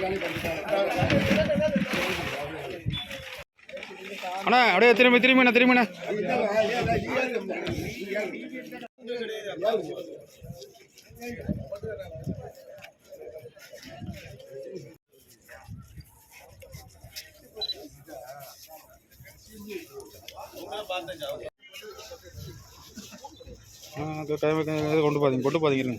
கழிச்சுக்காங்க அண்ணா அப்படியே திரும்பி திரும்பிண்ணா திரும்பிண்ணா ஆ அது டைம் கொண்டு பாத்தீங்க கொண்டு பாத்தீங்க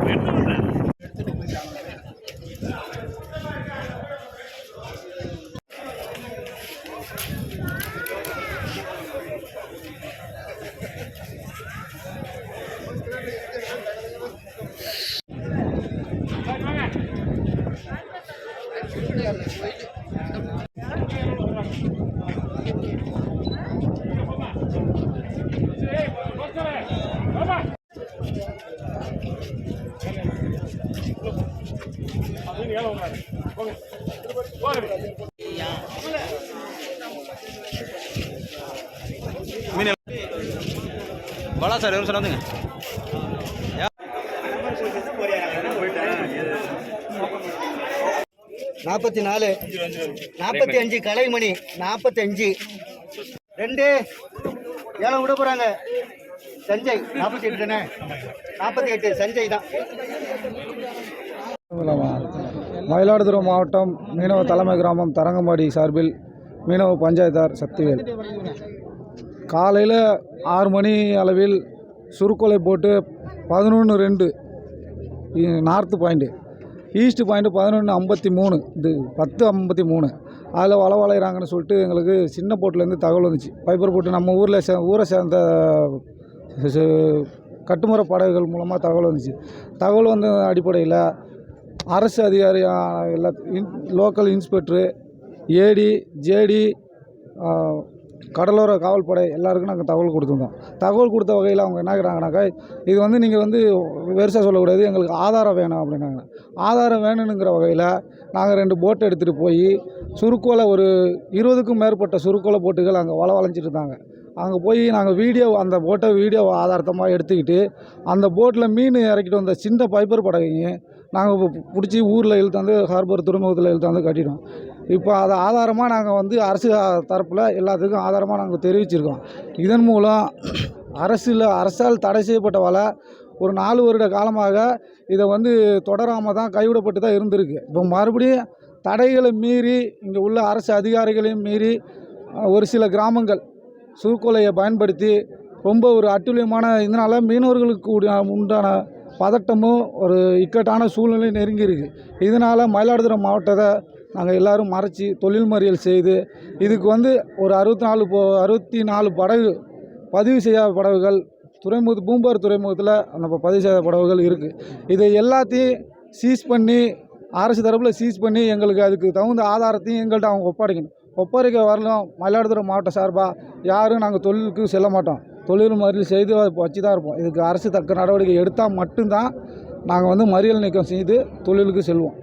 பலா சார் ஒரு சார் வந்துங்க? நாற்பத்தி நாலு நாற்பத்தி அஞ்சு கலைமணி நாற்பத்தி அஞ்சு. ரெண்டு ஏழை விட போகிறாங்க சஞ்சய் நாற்பத்தி எட்டு தானே? நாற்பத்தி எட்டு சஞ்சய் தான். மயிலாடுதுறை மாவட்டம் மீனவ தலைமை கிராமம் தரங்கம்பாடி சார்பில் மீனவ பஞ்சாயத்தார் சக்திவேல். காலையில் ஆறு மணி அளவில் சுருக்கொலை போட்டு பதினொன்று ரெண்டு நார்த்து பாயிண்ட்டு ஈஸ்ட் பாயிண்ட்டு பதினொன்று ஐம்பத்தி மூணு. இது பத்து ஐம்பத்தி மூணு. அதில் வள வளையிறாங்கன்னு சொல்லிட்டு எங்களுக்கு சின்ன போட்டிலேருந்து தகவல் வந்துச்சு. பைப்பர் போட்டு நம்ம ஊரில் சே ஊரை சேர்ந்த கட்டுமுறை கட்டுமர படகுகள் மூலமாக தகவல் வந்துச்சு. தகவல் வந்த அடிப்படையில் அரசு அதிகாரி எல்லா இன் லோக்கல் இன்ஸ்பெக்டரு ஏடி ஜேடி கடலோர காவல்படை எல்லாருக்கும் நாங்கள் தகவல் கொடுத்துருந்தோம். தகவல் கொடுத்த வகையில் அவங்க என்ன கேட்டாங்கனாக்கா இது வந்து நீங்கள் வந்து பெருசாக சொல்லக்கூடாது எங்களுக்கு ஆதாரம் வேணும் அப்படின்னாங்க. ஆதாரம் வேணுங்கிற வகையில் நாங்கள் ரெண்டு போட் எடுத்துகிட்டு போய் சுருக்கோலை ஒரு இருபதுக்கும் மேற்பட்ட சுருக்கோலை போட்டுகள் அங்கே வள வளைஞ்சிட்டு இருந்தாங்க. அங்கே போய் நாங்கள் வீடியோ அந்த போட்டை வீடியோ ஆதாரத்தமாக எடுத்துக்கிட்டு அந்த போட்டில் மீன் இறக்கிட்டு வந்த சின்ன பைப்பர் படகையும் நாங்கள் பிடிச்சி ஊரில் இழுத்தாந்து ஹார்பர் துறைமுகத்தில் இழுத்தாந்து கட்டிட்டோம். இப்போ அதை ஆதாரமாக நாங்கள் வந்து அரசு தரப்பில் எல்லாத்துக்கும் ஆதாரமாக நாங்கள் தெரிவிச்சிருக்கோம். இதன் மூலம் அரசில் அரசால் தடை செய்யப்பட்ட வலை ஒரு நாலு வருட காலமாக இதை வந்து தொடராமல் தான் கைவிடப்பட்டு தான் இருந்திருக்கு. இப்போ மறுபடியும் தடைகளை மீறி இங்கே உள்ள அரசு அதிகாரிகளையும் மீறி ஒரு சில கிராமங்கள் சுருக்கொலையை பயன்படுத்தி ரொம்ப ஒரு அட்டுழியமான இதனால் மீனவர்களுக்கு உண்டான பதட்டமும் ஒரு இக்கட்டான சூழ்நிலை நெருங்கியிருக்கு. இதனால் மயிலாடுதுறை மாவட்டத்தை நாங்கள் எல்லோரும் மறைச்சி தொழில் மறியல் செய்து இதுக்கு வந்து ஒரு அறுபத்தி நாலு போ அறுபத்தி நாலு படகு பதிவு செய்யாத படகுகள் துறைமுகத்து பூம்பார் துறைமுகத்தில் அந்த பதிவு செய்யாத படகுகள் இருக்குது இதை எல்லாத்தையும் சீஸ் பண்ணி அரசு தரப்பில் சீஸ் பண்ணி எங்களுக்கு அதுக்கு தகுந்த ஆதாரத்தையும் எங்கள்கிட்ட அவங்க ஒப்படைக்கணும். ஒப்படைக்க வரலும் மயிலாடுதுறை மாவட்ட சார்பாக யாரும் நாங்கள் தொழிலுக்கு செல்ல மாட்டோம். தொழில் மறியல் செய்து வச்சு தான் இருப்போம். இதுக்கு அரசு தக்க நடவடிக்கை எடுத்தால் மட்டும்தான் நாங்கள் வந்து மறியல் நீக்கம் செய்து தொழிலுக்கு செல்வோம்.